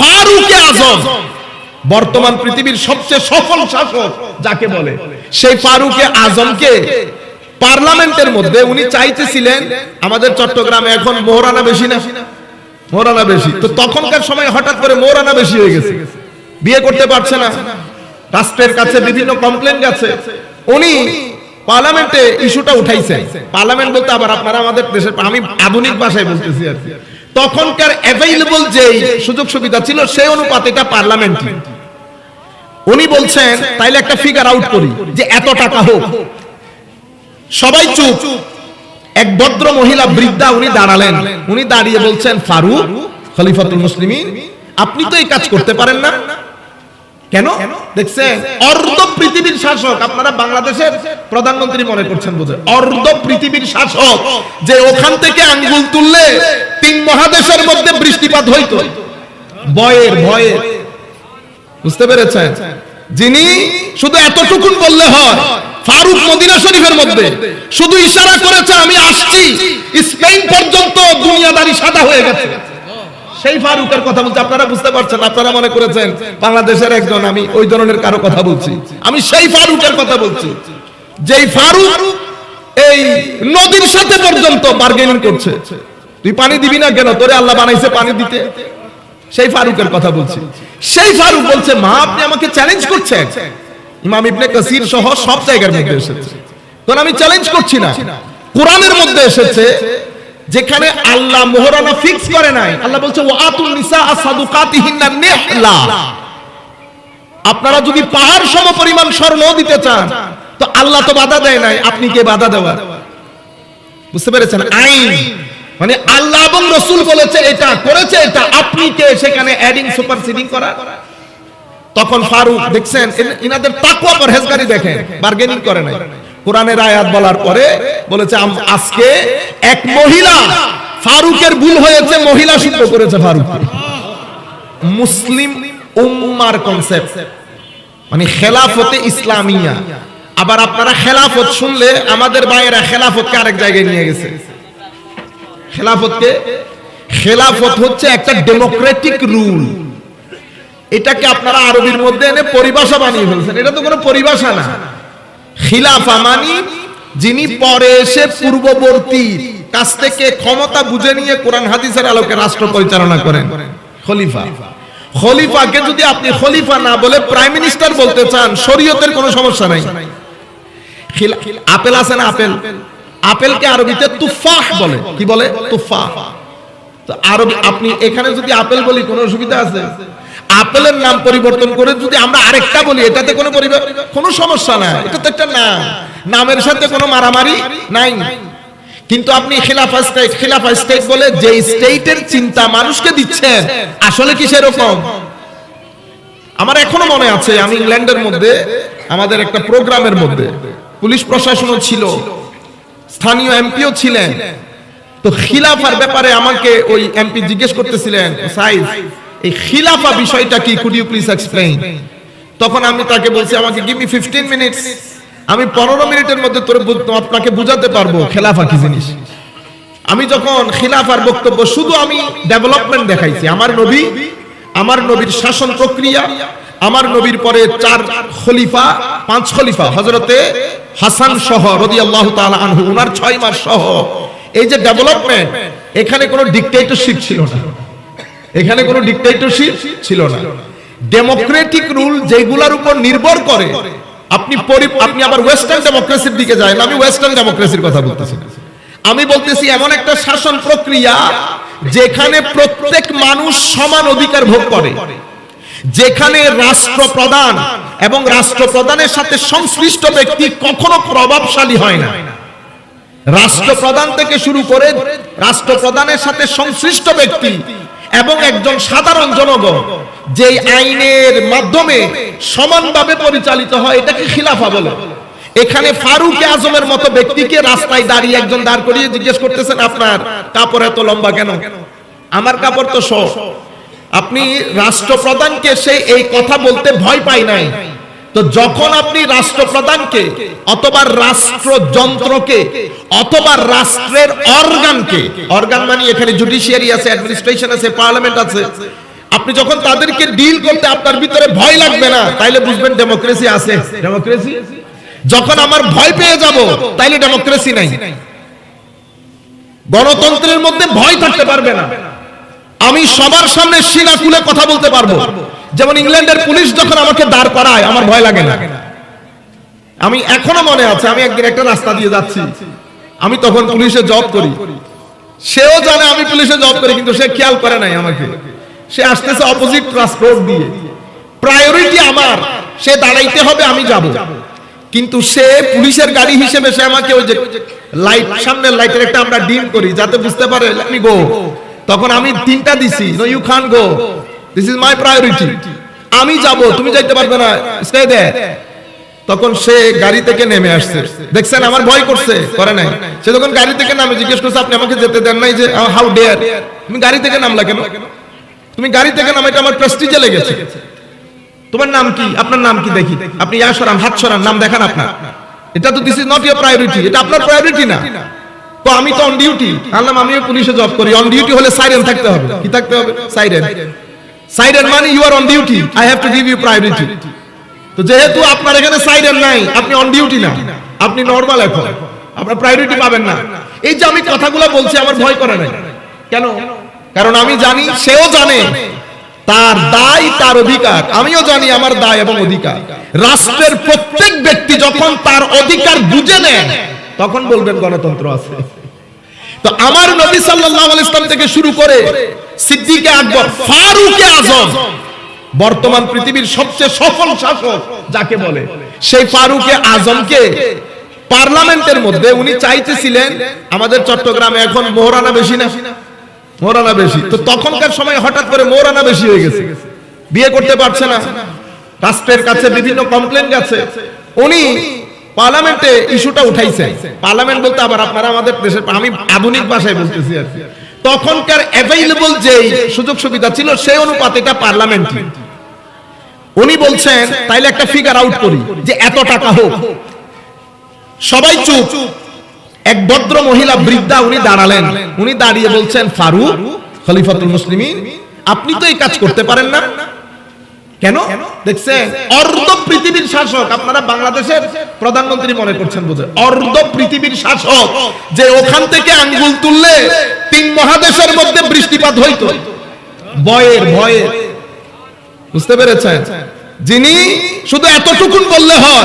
ফারুকে আজম, বর্তমান পৃথিবীর সবচেয়ে সফল শাসক যাকে বলে, সেই ফারুকে আজমকে পার্লামেন্টের মধ্যে উনি চাইতেছিলেন, আমাদের চট্টগ্রামে এখন মোহরানা বেশি না মোহরানা বেশি। তো তখনকার সময় হঠাৎ করে মোহরানা বেশি হয়ে গেছে। বিয়ে করতে পারছে না। রাষ্ট্রের কাছে বিভিন্ন কমপ্লেন গেছে। উনি পার্লামেন্টে ইস্যুটা উঠাইছেন। পার্লামেন্ট বলতে আবার আপনারা আমাদের দেশের আমি আধুনিক ভাষায় বলতেছি আর কি। তখনকার অ্যাভেলেবল যে সুযোগ সুবিধা ছিল, সেই অনুপাতে এটা পার্লামেন্ট উনি বলছেন, তাইলে একটা ফিগার আউট করি যে এত টাকা হোক। সবাই চুপ। এক ভদ্র মহিলা বৃদ্ধা উনি দাঁড়ালেন। উনি দাঁড়িয়ে বলছেন, ফারুক, খলিফাতুল মুসলিমিন, আপনি তো এই কাজ করতে পারেন না। কেন? দেখছেন, অর্ধ পৃথিবীর শাসক, আপনারা বাংলাদেশের প্রধানমন্ত্রী মনে করছেন বোধ অর্ধ পৃথিবীর শাসক, যে ওখান থেকে আঙ্গুল তুললে তিন মহাদেশের মধ্যে বৃষ্টিপাত হইতো। ভয়ের। ভয়ে বুঝতে পেরেছেন? যিনি শুধু এতটুকুন বললে হয়, ফারুক মদিনা শরীফের মধ্যে শুধু ইশারা করেছে, আমি আসছি। স্পেন পর্যন্ত দুনিয়াদারি সাদা হয়ে গেছে। সেই ফারুকের কথা বলছি, আপনারা বুঝতে পারছেন, আপনারা মনে করেছেন, বাংলাদেশের একজন, আমি ওই ধরনের কারও কথা বলছি। আমি সেই ফারুকের কথা বলছি। যেই ফারুক এই নদীর সাথে পর্যন্ত বার্গেনিং করছে। তুই পানি দিবি না কেন? তোরে আল্লাহ বানাইছে পানি দিতে। সেই ফারুকের কথা বলছি। সেই ফারুক বলছে, মা, আপনি আমাকে চ্যালেঞ্জ করছেন। ইমাম ইবনে কাসির সহ সব জায়গার মধ্যে এসেছে। তখন আমি চ্যালেঞ্জ করছি না। কোরআনের মধ্যে এসেছে, যেখানে আল্লাহ মোহরানা ফিক্স করে নাই। আল্লাহ বলছে ওয়াতুন নিসা আসাদুকাতিহিন্না নিহলা। আপনারা যদি পাহাড় সম পরিমাণ স্বর্ণ দিতে চান, তো আল্লাহ তো বাধা দেয় নাই। আপনি কে বাধা দেওয়ার? বুঝতে পেরেছেন? আইন। মানে আল্লাহ এবং রসুল বলেছে, এটা করেছে, এটা আপনি কে? সেখানে অ্যাডিং করা। তখন ফারুক দেখছেন ইনাদের পরহেজগারি দেখেন, বার্গেনিং করে নাই। কোরআনের আয়াত বলার পরে বলেছে আজকে এক মহিলা, ফারুকের ভুল হয়েছে, মহিলা সিদ্ধ করেছে ফারুক মুসলিম উম্মার কনসেপ্ট মানে খেলাফতে ইসলামিয়া। আবার আপনারা খেলাফত শুনলে আমাদের ভাইয়েরা খেলাফতকে আরেক জায়গায় নিয়ে গেছে। খেলাফতকে, খেলাফত হচ্ছে একটা ডেমোক্রেটিক রুল এটাকে আপনারা আরবির মধ্যে এনে পরিভাষা বানিয়ে ফেলছেন। এটা তো কোনো পরিভাষা না। খিলাফা মানি যিনি পরে এসে পূর্ববর্তী কাছ থেকে ক্ষমতা বুঝে নিয়ে কোরআন, হাদিসের আলোকে রাষ্ট্র পরিচালনা করেন। খলিফা। খলিফাকে যদি আপনি খলিফা না বলে প্রাইম মিনিস্টার বলতে চান, শরীয়তের কোনো সমস্যা নাই। আপেল আছে না আপেল? আপেলকে আরবিতে তুফাহ বলে। কি বলে? তুফাহ। তো আরবি আপনি এখানে যদি আপেল বলি, কোনো অসুবিধা আছে? আপেলের নাম পরিবর্তন করে যদি আমরা আরেকটা বলি, এটাতে কোনো কোনো সমস্যা না এটা তো একটা নাম। নামের সাথে কোনো মারামারি নাই। কিন্তু আপনি খিলাফা স্টেট খিলাফা স্টেট বলে যে স্টেটের চিন্তা মানুষকে দিচ্ছেন আসলে কি সেরকম? আমার এখনও মনে আছে, আমি ইংল্যান্ডের মধ্যে, আমাদের একটা প্রোগ্রামের মধ্যে, পুলিশ প্রশাসনও ছিল। স্থানীয় এমপিও ছিলেন। তো খিলাফার ব্যাপারে আমাকে ওই এমপি জিজ্ঞেস করতেছিলেন সাইজ এই খিলাফা বিষয়টা কি? কুড ইউ প্লিজ এক্সপ্লেইন তখন আমি তাকে বলছি, আমাকে গিভ মি 15 মিনিটস আমি 15 মিনিটের মধ্যে তোরে আপনাকে বুঝাতে পারব খেলাফা কি জিনিস। আমি যখন খিলাফার বক্তব্য, শুধু আমি ডেভেলপমেন্ট দেখাইছি, আমার নবী, আমার নবীর শাসন প্রক্রিয়া আমার নবীর পরে চার খলিফা, পাঁচ খলিফা হজরতে হাসান সহ রদি আল্লাহ আনহু, উনার ছয় মাস সহ। এই যে ডেভেলপমেন্ট এখানে কোনো ডিকটেটরশিপ ছিল না। এখানে কোনো ডিকটেটরশিপ ছিল না। ডেমোক্রেটিক রুল যেগুলার উপর নির্ভর করে, আপনি আপনি আবার ওয়েস্টার্ন ডেমোক্রেসির দিকে যান, আমি ওয়েস্টার্ন ডেমোক্রেসির কথা বলতেছি। আমি বলতেছি, এমন একটা শাসন প্রক্রিয়া যেখানে প্রত্যেক মানুষ সমান অধিকার ভোগ করে। যেখানে রাষ্ট্র রাষ্ট্রপ্রধান এবং রাষ্ট্র রাষ্ট্রপ্রধানের সাথে সংশ্লিষ্ট ব্যক্তি কখনো প্রভাবশালী হয় না। রাষ্ট্রপ্রধান থেকে শুরু করে রাষ্ট্রপ্রধানের সাথে সংশ্লিষ্ট ব্যক্তি এবং একজন সাধারণ জনগণ যেই আইনের মাধ্যমে সমানভাবে পরিচালিত হয়, এটাকে খিলাফা বলে। এখানে ফারুক আজমের মতো ব্যক্তিকে রাস্তায় দাঁড়িয়ে একজন দাঁড় করিয়ে জিজ্ঞেস করতেছেন, আপনার কাপড় এত লম্বা কেন? আমার কাপড় তো শর্ট। আপনি রাষ্ট্রপ্রধানকে সে এই কথা বলতে ভয় পায় নাই। তো যখন আপনি রাষ্ট্রপ্রধানকে অথবা রাষ্ট্রযন্ত্রকে অথবা রাষ্ট্রের অর্গানকে অর্গান মানে এখানে জুডিশিয়ারি আছে অ্যাডমিনিস্ট্রেশন আছে পার্লামেন্ট আছে আপনি যখন তাদেরকে ডিল করতে আপনার ভিতরে ভয় লাগবে না তাইলে বুঝবেন ডেমোক্রেসি আছে। ডেমোক্রেসি যখন আমার ভয় পেয়ে যাব তাইলে ডেমোক্রেসি নাই। গণতন্ত্রের মধ্যে ভয় থাকতে পারবে না। আমি সবার সামনে সিনা খুলে কথা বলতে পারব। যেমন ইংল্যান্ডের পুলিশ যখন আমাকে দাঁড় করায়, আমার ভয় লাগে না। আমি এখনও মনে আছে, আমি একদিন একটা রাস্তা দিয়ে যাচ্ছি। আমি তখন পুলিশে জব করি। সেও জানে আমি পুলিশে জব করি, কিন্তু সে খেয়াল করে নাই আমাকে। সে আসতেছে অপোজিট ট্রান্সপোর্ট দিয়ে। প্রায়োরিটি আমার, সে দাঁড়াইতে হবে, আমি যাব। কিন্তু সে পুলিশের গাড়ি হিসেবে সে আমাকে ওই যে লাইট সামনের লাইটের একটা আমরা ডিম করি, যাতে বুঝতে পারে, আমি গো তখন আমি তিনটা দিছি no you can go. This is my priority আমি যাব, তুমি যাইতে পারবে না স্টে দে তখন সে গাড়ি থেকে নেমে আসছে। দেখছেন, আমার ভয় করছে, করে নাই। সে তখন গাড়ি থেকে নামে, জিজ্ঞেস করছে, আপনি আমাকে যেতে দেন নাই যে হাউ ডেয়ার তুমি গাড়ি থেকে নামলা কেন? তুমি গাড়ি থেকে নামে, এটা আমার প্রেস্টিজে লেগেছে। তোমার নাম কি? আপনার নাম কি দেখি? আপনি ইয়া সরান নাম দেখান আপনার। এটা তো this is not your priority এটা আপনার প্রায়োরিটি না। তো আমি তো অন ডিউটি আনলাম আমিও পুলিশে জব করি। অন ডিউটি হলে সাইরেন থাকতে হবে। কি থাকতে হবে? সাইরেন সাইরেন মানে you are on duty I have to give you priority তো যেহেতু আপনার এখানে সাইরেন নাই, আপনি অন ডিউটি না। আপনি নরমাল এখন। আপনার প্রায়োরিটি পাবেন না। এই যে আমি কথাগুলো বলছি, আমার ভয় করে নাই। কেন? কারণ আমি জানি, সেও জানে, তার দায় তার অধিকার। আমিও জানি আমার দায় এবং অধিকার। রাষ্ট্রের প্রত্যেক ব্যক্তি যখন তার অধিকার বুঝে নেন তখন বলবেন গণতন্ত্র আছে। তো আমার নবী সাল্লাল্লাহু আলাইহি ইসলাম থেকে শুরু করে সিদ্দিকে আকবর, ফারুকে আজম, বর্তমান পৃথিবীর সবচেয়ে সফল শাসক যাকে বলে, সেই ফারুকে আজমকে পার্লামেন্টের মধ্যে উনি চাইতেছিলেন, আমাদের চট্টগ্রামে এখন মোহরানা বেশি না। মোহরানা বেশি। তো তখনকার সময় হঠাৎ করে মোহরানা বেশি হয়ে গেছে। বিয়ে করতে পারছে না। রাষ্ট্রের কাছে বিভিন্ন কমপ্লেন গেছে। উনি পার্লামেন্টে ইস্যুটা উঠাইছে। পার্লামেন্ট বলতে আবার আপনারা আমাদের দেশের আমি আধুনিক ভাষায় বলতেছি আর তখনকার অ্যাভেলেবল যে সুযোগ সুবিধা ছিল, সেই অনুপাতে এটা পার্লামেন্ট উনি বলছেন, তাইলে একটা ফিগার আউট করি, যে এত টাকা হোক। সবাই চুপ। এক ভদ্র মহিলা বৃদ্ধা উনি দাঁড়ালেন। উনি দাঁড়িয়ে বলছেন, ফারুক খলিফাতুল মুসলিমিন, আপনি তো এই কাজ করতে পারেন না। কেন? দেখছেন? অর্ধ পৃথিবীর শাসক আপনারা বাংলাদেশের প্রধানমন্ত্রী মনে করছেন বোধ অর্ধ পৃথিবীর শাসক যে ওখান থেকে আঙ্গুল তুললে তিন মহাদেশের মধ্যে বৃষ্টিপাত হইতো। ভয়ের ভয়ে বুঝতে পেরেছেন? যিনি শুধু এতটুকুন বললে হয়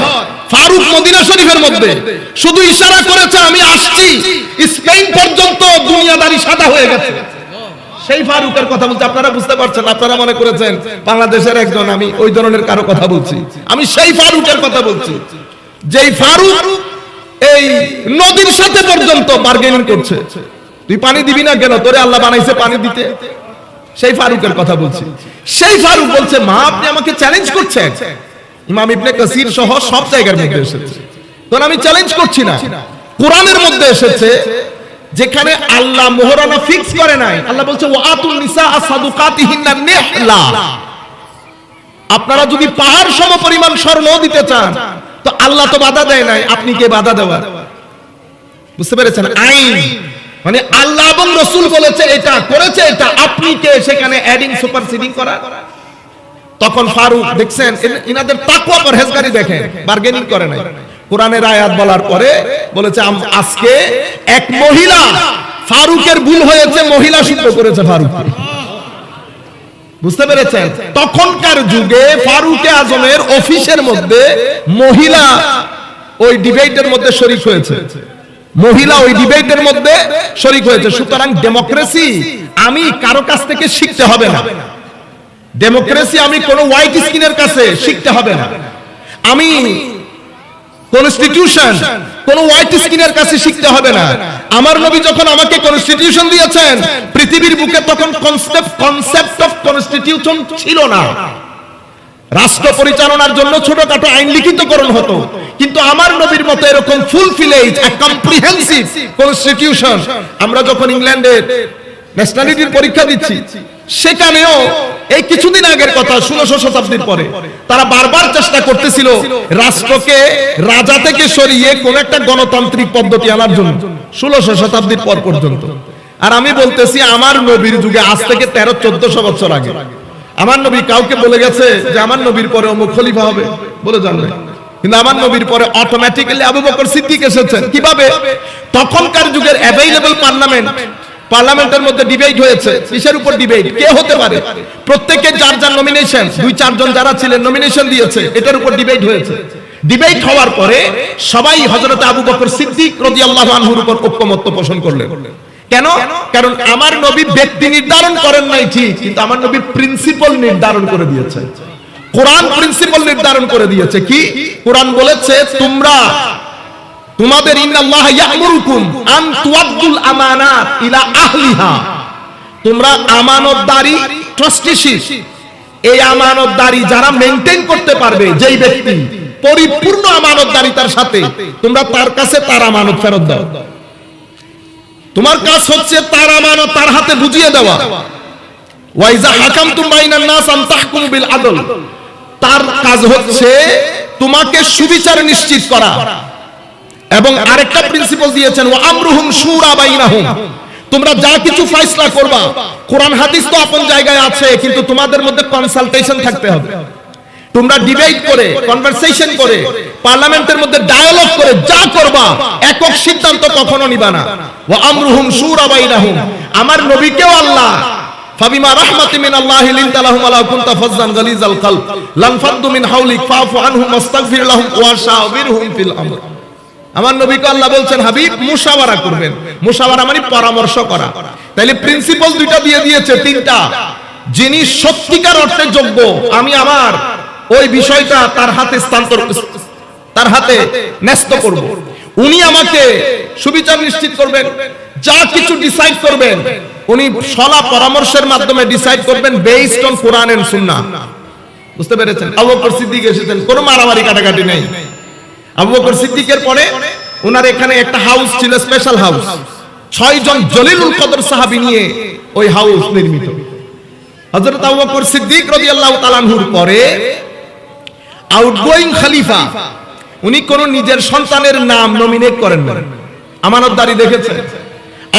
ফারুক মদিনা শরীফের মধ্যে শুধু ইশারা করেছে আমি আসছি। স্পেন পর্যন্ত দুনিয়াদারি সাদা হয়ে গেছে। সেই ফারুকের কথা বলছি আপনারা বুঝতে পারছেন, আপনারা মনে করেছেন বাংলাদেশের একজন, আমি ওই ধরনের কারও কথা বলছি। আমি সেই ফারুকের কথা বলছি। যেই ফারুক এই নদীর সাথে পর্যন্ত বার্গেনিং করছে। তুই পানি দিবি না কেন? তোরে আল্লাহ বানাইছে পানি দিতে। সেই ফারুকের কথা বলছি। সেই ফারুক বলছে, মা, আপনি আমাকে চ্যালেঞ্জ করছেন। ইমাম ইবনে কাসির সহ সব জায়গার মধ্যে এসেছে। তখন আমি চ্যালেঞ্জ করছি না। কোরআনের মধ্যে এসেছে যেখানে আল্লাহ মোহরানা ফিক্স করে নাই। আল্লাহ বলছে ওয়াতুন নিসা আসাদুকাতিহিন্না নিহলা। আপনারা যদি পাহাড় সম পরিমাণ স্বর্ণ দিতে চান তো আল্লাহ তো বাধা দেয় নাই। আপনি কে বাধা দেওয়ার? বুঝতে পেরেছেন? আইন। মানে আল্লাহ এবং রসুল বলেছে এটা করেছে এটা। আপনি কে সেখানে অ্যাডিং সুপারসিডিং করা তখন ফারুক দেখছেন ইনাদের তাকওয়া পরহেজগারি দেখেন। বার্গেনিং করে নাই। কোরআনের আয়াত বলার পরে বলেছে আজকে এক মহিলা ফারুকের ভুল হয়েছে, মহিলা সিদ্ধ করেছে ফারুক বুঝতে পেরেছেন? তখনকার যুগে ফারুকে আজমের অফিসের মধ্যে মহিলা ওই ডিবেটের মধ্যে শরিক হয়েছে। মহিলা ওই ডিবেটের মধ্যে শরিক হয়েছে। সুতরাং ডেমোক্রেসি আমি কারও কাছ থেকে শিখতে হবে না। ডেমোক্রেসি আমি কোন হোয়াইট স্কিনের কাছে শিখতে হবে না। আমি কনস্টিটিউশন কোন হোয়াইট স্কিনের কাছে শিখতে হবে না। আমার নবী যখন আমাকে কনস্টিটিউশন দিয়েছেন, পৃথিবীর বুকে তখন কনসেপ্ট কনসেপ্ট অফ কনস্টিটিউশন ছিল না। রাষ্ট্র পরিচালনার জন্য ছোটখাটো আইন লিখিতকরণ হতো। কিন্তু আমার নবীর মতো এরকম ফুল ফিলেজ কম্প্রিহেন্সিভ কনস্টিটিউশন আমরা যখন ইংল্যান্ডের ন্যাশনালিটির পরীক্ষা দিচ্ছি, সেখানেও এই কিছুদিন আগের কথা, ষোলশো শতাব্দীর পরে। তারা বারবার চেষ্টা করতেছিল রাষ্ট্রকে রাজা থেকে সরিয়ে কোন একটা গণতান্ত্রিক পদ্ধতি আনার জন্য, ষোলশো শতাব্দীর পর পর্যন্ত। আর আমি বলতেছি, আমার নবীর যুগে, আজ থেকে তেরো, চোদ্দশো বছর আগে, আমার নবী কাউকে বলে গেছে যে আমার নবীর পরে অমুক খলিফা হবে, বলে জানবে কিন্তু আমার নবীর পরে অটোমেটিক্যালি আবু বকর সিদ্দিক এসেছেন। কীভাবে? তখনকার যুগের অ্যাভেইলেবল পার্লামেন্ট পার্লামেন্টের মধ্যে ডিবেট হয়েছে, কিসের উপর ডিবেট কে হতে পারে? প্রত্যেকে যার যার নমিনেশন দুই চারজন যারা ছিলেন নমিনেশন দিয়েছে, এটার উপর ডিবেট হয়েছে। ডিবেট হওয়ার পরে সবাই হযরত আবু বকর সিদ্দিক রাদিয়াল্লাহু আনহুর উপর ঐক্যমত্য পোষণ করলেন। কেন? কারণ আমার নবী ব্যক্তি নির্ধারণ করেন নাই ঠিক, কিন্তু আমার নবী প্রিন্সিপাল নির্ধারণ করে দিয়েছে। কোরআন প্রিন্সিপাল নির্ধারণ করে দিয়েছে কি? কোরআন বলেছে, তোমরা তোমাদের তোমরা আমানতদারি এই আমানতদারি যারা করতে পারবে, যেই ব্যক্তি পরিপূর্ণ সাথে, তোমরা তার কাছে তার আমানত ফেরত দাও। তোমার কাজ হচ্ছে তার আমানত তার হাতে বুঝিয়ে দেওয়া। ওয়াইজা হাকামতুম বাইনান বিল আদল। তার কাজ হচ্ছে তোমাকে সুবিচার নিশ্চিত করা। এবং আরেকটা প্রিন্সিপাল দিয়েছেন ওয়া আমরুহুম শুরা বাইনাহুম। তোমরা যা কিছু ফয়সালা করবা কোরআন হাদিস তো আপন জায়গায় আছে কিন্তু তোমাদের মধ্যে কনসালটেশন থাকতে হবে। তোমরা ডিবেট করে কনভারসেশন করে পার্লামেন্টের মধ্যে ডায়ালগ করে যা করবা একক সিদ্ধান্ত কখনো নিবা না। ওয়া আমরুহুম শুরা বাইনাহুম। আমার নবীকেও আল্লাহ ফাবিমা রাহমাতি মিন আল্লাহি লিনতা লাহুম লাউ কুনতা ফাজ্জান গালিজাল কলব। লান ফাদ্দু মিন হাওলিক ফাফু আনহুম ওয়াস্তাগফির লাহুম ওয়া ফিল আমর। আমার নবীকে আল্লাহ বলছেন, হাবিব, মুশাওয়ারা করবেন। মুশাওয়ারা মানে পরামর্শ করা। তাইলে প্রিন্সিপাল দুইটা দিয়ে দিয়েছে, তিনটা। যিনি সত্যিকার অর্থে যোগ্য, আমি আমার ওই বিষয়টা তার হাতে স্থানান্তর তার হাতে ন্যস্ত করব। উনি আমাকে সুবিচার নিশ্চিত করবেন, যা কিছু ডিসাইড করবেন, উনি সলা পরামর্শের মাধ্যমে ডিসাইড করবেন বেসড অন কোরআন এন্ড সুন্নাহ বুঝতে পেরেছেন? বকর সিদ্দিক এসেছেন, কোনো মারামারি কাটাকাটি নেই। আবু বকর সিদ্দিকের পরে ওনার এখানে একটা হাউস ছিল স্পেশাল হাউস জলিলুল কদর সাহাবী নিয়ে ওই হাউস নির্মিত। হযরত আবু বকর সিদ্দিক রাদিয়াল্লাহু পরে আউটগোয়িং খলিফা উনি কোন নিজের সন্তানের নাম নমিনেট করেন না আমানতদারি দেখেছেন।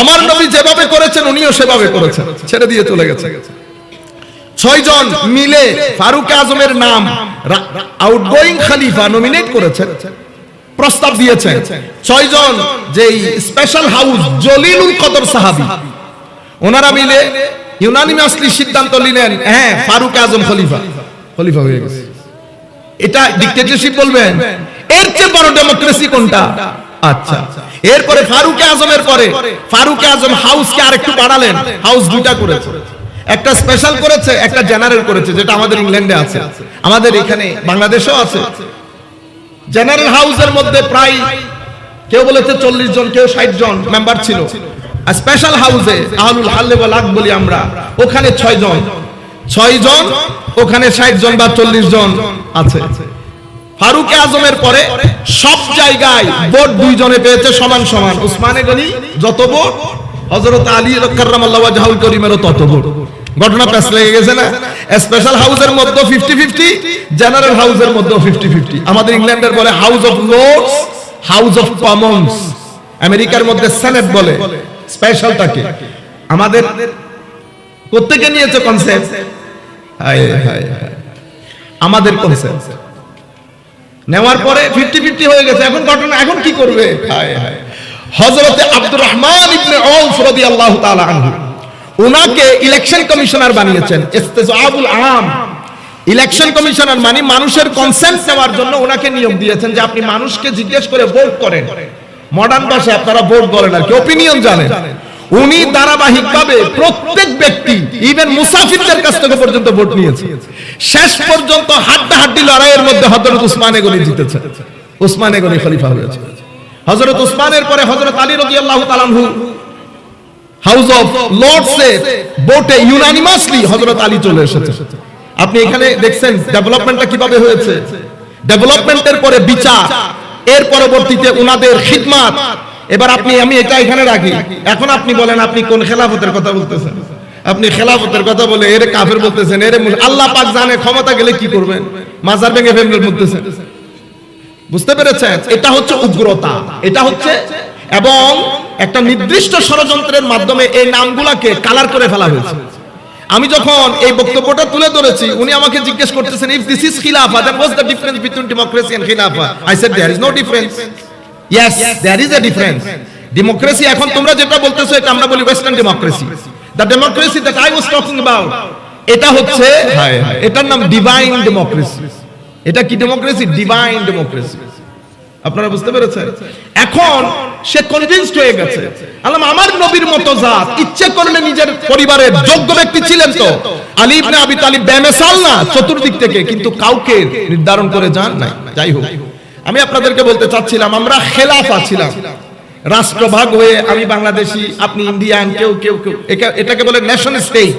আমার নবী যেভাবে করেছেন, উনিও সেভাবে করেছেন। ছেড়ে দিয়ে চলে গেছে। ছয়জন মিলে ফারুক আজমের নাম আউটগোয়িং খলিফা নমিনেট করেছেন। প্রস্তাব দিয়েছেন। ছয়জন যেই স্পেশাল হাউস জলিলুল কদর সাহাবী। ওনারা মিলে ইউনানিমাসলি সিদ্ধান্ত নিলেন হ্যাঁ ফারুক আজম খলিফা। খলিফা হয়ে গেছে। এটা ডিক্টেটরশিপ বলবেন? এর চেয়ে বড় ডেমোক্রেসি কোনটা? আচ্ছা এরপরে ফারুক আজমের পরে ফারুক আজম হাউসকে আরেকটু বাড়ালেন। হাউস দুটা করেছে। একটা স্পেশাল করেছে, একটা জেনারেল করেছে, যেটা আমাদের ইংল্যান্ডে আছে। আমাদের এখানে বাংলাদেশেও আছে। জেনারেল হাউসের মধ্যে প্রায় কেউ বলেছে চল্লিশ জন, কেউ ষাট জন মেম্বার ছিল। স্পেশাল হাউসে আহলুল হাল্লে ওয়াল আক বলি আমরা, ওখানে ছয় জন। ছয় জন, ওখানে ষাট জন বা চল্লিশ জন আছে। ফারুক আজমের পরে সব জায়গায় ভোট দুইজনে পেয়েছে সমান সমান। উসমানে গনি যত ভোট, হযরত আলী রাদিয়াল্লাহু ওয়াজহুল করিমেরও তত ভোট। ঘটনা প্যাস লেগে গেছে না? স্পেশাল হাউসের মধ্যে 50 50 জেনারেল হাউসের মধ্যে 50 50 আমাদের ইংল্যান্ডের বলে House of Lords House of Commons আমেরিকার মধ্যে সেনেট বলে। স্পেশালটাকে আমাদের প্রত্যেকে নিয়েছে কনসেপ্ট আমাদের কনসেপ্ট নেওয়ার পরে ফিফটি ফিফটি হয়ে গেছে। এখন ঘটনা, এখন কি করবে? হযরতে আব্দুর রহমান ইবনে আউফ রাদিয়াল্লাহু তাআলা আনহু। উনাকে ইলেকশন কমিশনার বানিয়েছেন। ইস্তেজাবুল আম। ইলেকশন কমিশনার মানে মানুষের কনসেন্ট নেওয়ার জন্য ওনাকে নিয়োগ দিয়েছেন যে আপনি মানুষকে জিজ্ঞেস করে ভোট করেন। মডার্ন ভাষায় আপনারা ভোট করেন আর কি অপিনিয়ন জানেন। উনি ধারাবাহিকভাবে প্রত্যেক ব্যক্তি ইভেন মুসাফিরদের কাছ থেকে পর্যন্ত ভোট নিয়েছে। শেষ পর্যন্ত হাড্ডাহাড্ডি লড়াইয়ের মধ্যে হযরত উসমানে গনি জিতেছে। উসমানে গনি খলিফা হয়েছে। হযরত উসমানের পরে হযরত আলী রাদিয়াল্লাহু তাআলা হাউস অফ লর্ডস ভোটে ইউনানিমাসলি হযরত আলী চলে এসেছে। আপনি এখানে দেখছেন ডেভেলপমেন্টটা কীভাবে হয়েছে। ডেভেলপমেন্টের পরে বিচার। এর পরবর্তীতে উনাদের খিদমাত। এবার আপনি আমি এটা এখানে রাখি। এখন আপনি বলেন আপনি কোন খেলাফতের কথা বলতেছেন? আপনি খেলাফতের কথা বলে এরে কাফের বলতেছেন এরে আল্লাহ পাক জানে ক্ষমতা গেলে কি করবেন? মাজার ভেঙে ফেমলে বলতেছেন। বুঝতে পেরেছেন? এটা হচ্ছে উগ্রতা। এটা হচ্ছে এবং একটা নির্দিষ্ট ষড়যন্ত্রের মাধ্যমে এই নামগুলাকে কালার করে ফেলা হয়েছে। আমি যখন এই বক্তব্যটা তুলে ধরেছি উনি আমাকে জিজ্ঞেস করতেছেন ইফ দিস ইজ খিলাফা then what's the difference between democracy and খিলাফা? I said there is no difference yes there is a difference democracy এখন তোমরা যেটা বলতেছো এটা আমরা বলি western democracy the democracy that I was talking about এটা হচ্ছে এটার নাম ডিভাইন ডেমোক্রেসি এটা কি ডেমোক্রেসি ডিভাইন ডেমোক্রেসি আপনারা বুঝতে পেরেছেন? এখন সে কনভিন্সড হয়ে গেছে। আলাম, আমার নবীর মতো জাত, ইচ্ছে করলে নিজের পরিবারের যোগ্য ব্যক্তি ছিলেন তো। আলী ইবনে আবি তালিব বেমেসাল না, চতুর্দিক থেকে, কিন্তু কাউকে নির্ধারণ করে যান নাই। যাই হোক, আমি আপনাদেরকে বলতে চাচ্ছিলাম, আমরা খেলাফা ছিলাম। রাষ্ট্রভাগ হয়ে আমি বাংলাদেশি, আপনি ইন্ডিয়ান, কেউ কেউ কেউ এটাকে বলে ন্যাশন স্টেট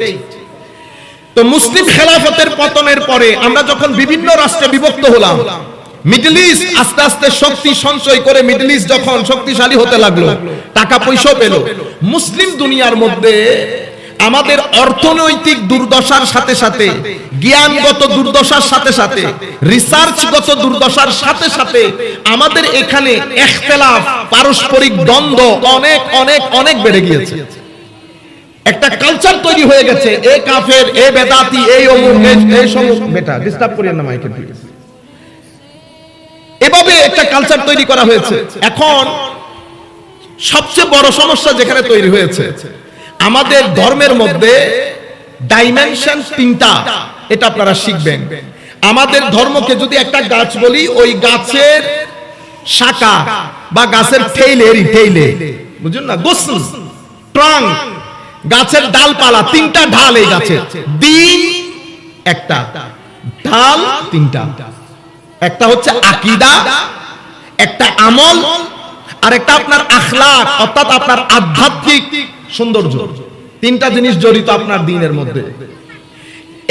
তো মুসলিম খেলাফতের পতনের পরে আমরা যখন বিভিন্ন রাষ্ট্রে বিভক্ত হলাম মিডল ইস্ট আস্তে আস্তে শক্তি সঞ্চয় করে মিডল ইস্ট যখন শক্তিশালী হতে লাগল, টাকা পয়সা পেল। মুসলিম দুনিয়ার মধ্যে আমাদের অর্থনৈতিক দুর্দশার সাথে সাথে, জ্ঞানগত দুর্দশার সাথে সাথে রিসার্চগত দুর্দশার সাথে সাথে আমাদের এখানে এখতেলাফ, পারস্পরিক দ্বন্দ্ব অনেক অনেক অনেক বেড়ে গিয়েছে। একটা কালচার তৈরি হয়ে গেছে, এ কাফের, এ বেদাতি, এই অমুক, এই সমুক। বেটা ডিস্টার্ব করিয়েন না মাইকে প্লিজ এভাবে একটা কালচার তৈরি করা হয়েছে। এখন সবচেয়ে বড় সমস্যা যেখানে তৈরি হয়েছে, আমাদের ধর্মের মধ্যে ডাইমেনশন তিনটা, এটা আপনারা শিখবেন। আমাদের ধর্মকে যদি একটা গাছ বলি, ওই গাছের শাখা বা গাছের ঠেইলেরই ঠেইলে বুঝুন না? গোসল ট্রাং, গাছের ডালপালা, তিনটা ঢাল এই গাছের দিন একটা ঢাল তিনটা। একটা হচ্ছে আকিদা, একটা আমল আর একটা আপনার আখলাক, অর্থাৎ আপনার আধ্যাত্মিক সৌন্দর্য। তিনটা জিনিস জড়িত আপনার দিনের মধ্যে।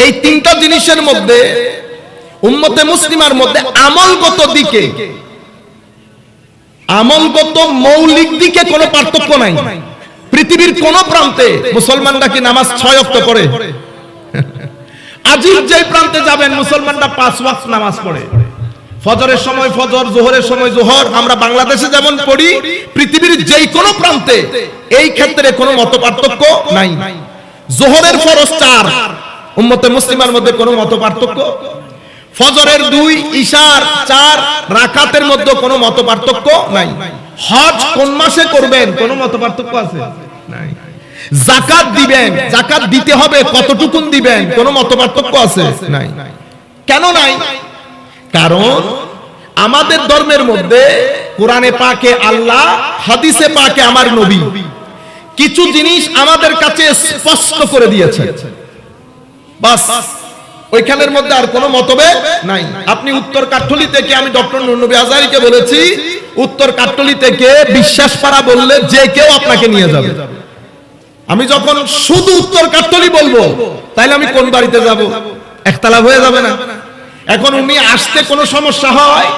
এই তিনটা জিনিসের মধ্যে উম্মতে মুসলিমার মধ্যে আমলগত দিকে, আমলগত মৌলিক দিকে কোনো পার্থক্য নাই। পৃথিবীর কোন প্রান্তে মুসলমানরা কি নামাজ ছয় অক্ত পড়ে? আজিব যে প্রান্তে যাবেন, মুসলমানরা পাঁচ ওয়াক্ত নামাজ পড়ে। ফজরের সময় ফজর, জোহরের সময় জোহর, আমরা বাংলাদেশে যেমন পড়ি, পৃথিবীর যেই কোনো প্রান্তে এই ক্ষেত্রে কোনো মত পার্থক্য নাই। জোহরের ফরজ চার, উম্মতে মুসলিমার মধ্যে কোনো মত পার্থক্য? ফজরের দুই ঈশার চার, রাকাতের মধ্যে কোনো মত পার্থক্য নাই। হজ কোন মাসে করবেন? কোনো মত পার্থক্য আছে? নাই। জাকাত দিবেন, জাকাত দিতে হবে কতটুকুন দিবেন? কোনো মত পার্থক্য আছে? নাই। কেন নাই? কারণ আমাদের ধর্মের মধ্যে কোরআনে পাকে আল্লাহ, হাদিসে পাকে আমার নবী। কিছু জিনিস আমাদের কাছে স্পষ্ট করে দিয়েছে। বাস, ওইখানের মধ্যে আর কোনো মতভেদ নাই। আপনি উত্তর কাঠলি থেকে আমি ডক্টর নবী আজারিকে বলেছি, উত্তর কাঠলি থেকে বিশ্বাস পাড়া বললে যে কেউ আপনাকে নিয়ে যাবে। আমি যখন শুধু উত্তর কাঠলি বলব তাহলে আমি কোন বাড়িতে যাব? একতলা হয়ে যাবে না। এখন উনি আসতে কোনো সমস্যা হয়?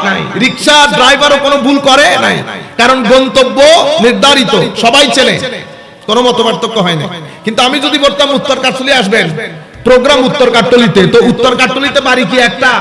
রিক্সা ড্রাইভারও কোনো ভুল করে? নাই কারণ গন্তব্য নির্ধারিত। সবাই চেনে। কোনো মত পার্থক্য হয় না কিন্তু আমি যদি বলতাম উত্তর কাঠলি আসবেন প্রোগ্রাম উত্তর কাটলিতে তো উত্তর কাটলিতে বাড়ি কি একটা?